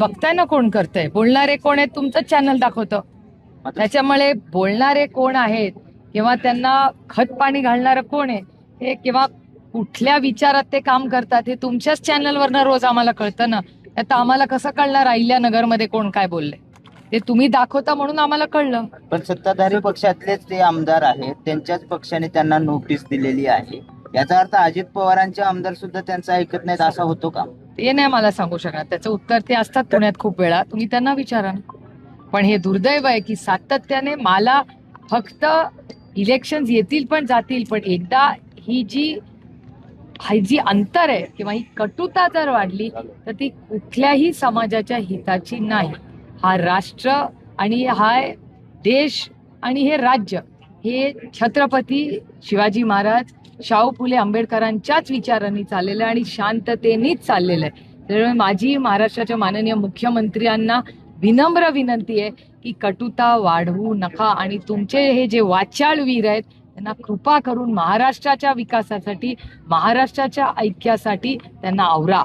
बघताय ना कोण करतंय? बोलणारे कोण आहेत? तुमचंच चॅनल दाखवतं. त्याच्यामुळे बोलणारे कोण आहेत किंवा त्यांना खत पाणी घालणारं कोण आहे हे किंवा कुठल्या विचारात ते काम करतात हे तुमच्याच चॅनलवरनं रोज आम्हाला कळतं ना. आता आम्हाला कसं कळणार? अहिल्यानगरमध्ये कोण काय बोलले ते तुम्ही दाखवता म्हणून आम्हाला कळलं. पण सत्ताधारी पक्षातलेच ते आमदार आहेत त्यांच्याच पक्षाने त्यांना नोटीस दिलेली आहे. याचा अर्थ अजित पवारांचे आमदार सुद्धा त्यांचं ऐकत नाहीत असा होतो का? ते नाही मला सांगू शकणार. त्याचं उत्तर ते असतात पुण्यात खूप वेळा. तुम्ही त्यांना विचारा पण हे दुर्दैव आहे की सातत्याने मला फक्त इलेक्शन येतील पण जातील पण एकदा ही जी ही जी अंतर आहे किंवा ही कटुता जर वाढली तर ती कुठल्याही समाजाच्या हिताची नाही. हा राष्ट्र आणि हा देश आणि हे राज्य हे छत्रपती शिवाजी महाराज शाहू फुले आंबेडकरांच्याच विचारांनी चाललेलं आहे आणि शांततेनेच चाललेलं आहे. त्यामुळे माझी महाराष्ट्राच्या माननीय मुख्यमंत्र्यांना विनम्र विनंती आहे की कटुता वाढवू नका आणि तुमचे हे जे वाचाळवीर आहेत त्यांना कृपा करून महाराष्ट्राच्या विकासासाठी महाराष्ट्राच्या ऐक्यासाठी त्यांना आवरा.